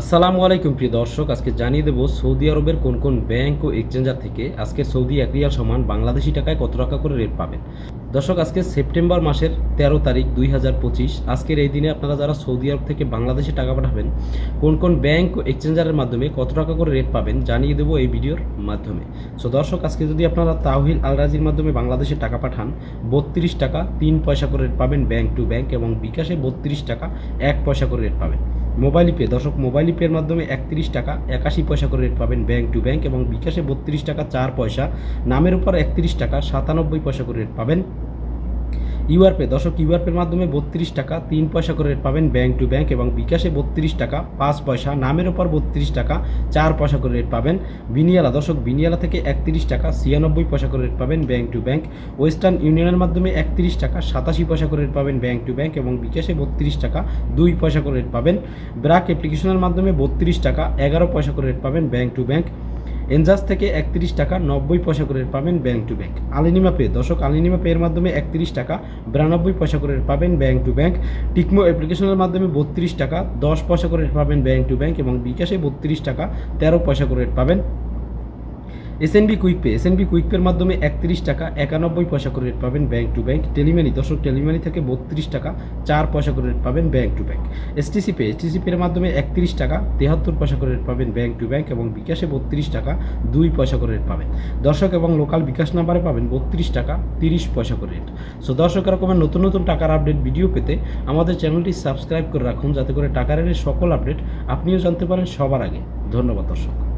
আসসালামু আলাইকুম, প্রিয় দর্শক। আজকে জানিয়ে দেবো সৌদি আরবের কোন কোন ব্যাংক ও এক্সচেঞ্জার থেকে আজকে সৌদি এক রিয়াল সমান বাংলাদেশি টাকায় কত টাকা করে রেট পাবেন? দর্শক, আজকে সেপ্টেম্বর মাসের তেরো তারিখ দুই হাজার পঁচিশ। আজকের এই দিনে আপনারা যারা সৌদি আরব থেকে বাংলাদেশে টাকা পাঠাবেন, কোন কোন ব্যাংক ও এক্সচেঞ্জারের মাধ্যমে কত টাকা করে রেট পাবেন জানিয়ে দেবো এই ভিডিওর মাধ্যমে। সো দর্শক, আজকে যদি আপনারা তাহিল আলরাজির মাধ্যমে বাংলাদেশে টাকা পাঠান, বত্রিশ টাকা তিন পয়সা করে রেট পাবেন ব্যাংক টু ব্যাংক এবং বিকাশে বত্রিশ টাকা এক পয়সা করে রেট পাবেন। মোবাইল পে, দর্শক, মোবাইল পের মাধ্যমে একত্রিশ টাকা একাশি পয়সা করে রেট পাবেন ব্যাংক টু ব্যাংক এবং বিকাশে বত্রিশ টাকা চার পয়সা। নামের উপর একত্রিশ টাকা সাতানব্বই পয়সা করে রেট পাবেন। ইউআর পে দর্শক ইউআর মাধ্যমে বত্রিশ টাকা, তিন পয়সা করে রেট পাবেন ব্যাংক টু ব্যাংক এবং বিকাশে বত্রিশ টাকা, পাঁচ পয়সা, নামের ওপর বত্রিশ টাকা, চার পয়সা করে রেট পাবেন বিনিয়ালা। দর্শক, বিনিয়ালা থেকে একত্রিশ টাকা, ছিয়ানব্বই পয়সা করে রেট পাবেন ব্যাংক টু ব্যাংক ওয়েস্টার্ন ইউনিয়নের মাধ্যমে একত্রিশ টাকা, সাতাশি পয়সা করে রেট পাবেন ব্যাংক টু ব্যাংক এবং বিকাশে বত্রিশ টাকা, দুই পয়সা করে রেট পাবেন। ব্রাক অ্যাপ্লিকেশনের মাধ্যমে বত্রিশ টাকা, এগারো পয়সা করে রেট পাবেন ব্যাংক টু ব্যাংক এনজাস থেকে একত্রিশ টাকা নব্বই পয়সা করে পাবেন ব্যাংক টু ব্যাঙ্ক আলিনিমা পে দশক আলিনিমা পেয়ের মাধ্যমে একত্রিশ টাকা, বিরানব্বই পয়সা করে পাবেন ব্যাংক টু ব্যাংক। টিকমো অ্যাপ্লিকেশনের মাধ্যমে বত্রিশ টাকা, দশ পয়সা করে পাবেন ব্যাংক টু ব্যাঙ্ক এবং বিকাশে বত্রিশ টাকা, তেরো পয়সা করে পাবেন SNB quick pay SNB quick পের মাধ্যমে একত্রিশ টাকা একানব্বই পয়সা করে রেট পাবেন ব্যাংক টু ব্যাংক টেলিমানি দর্শক টেলিমানি থেকে বত্রিশ টাকা চার পয়সা করে রেট পাবেন bank to bank STC pay STC পের মাধ্যমে একত্রিশ টাকা তেহাত্তর পয়সা করে রেট পাবেন ব্যাংক টু ব্যাংক এবং বিকাশে বত্রিশ টাকা দুই পয়সা করে রেট পাবেন। দর্শক এবং লোকাল বিকাশ নাম্বারে পাবেন বত্রিশ টাকা তিরিশ পয়সা করে রেট সো দর্শক, এরকমের নতুন নতুন টাকার আপডেট ভিডিও পেতে আমাদের চ্যানেলটি সাবস্ক্রাইব করে রাখুন, যাতে করে টাকার সকল আপডেট আপনিও জানতে পারেন সবার আগে। ধন্যবাদ, দর্শক।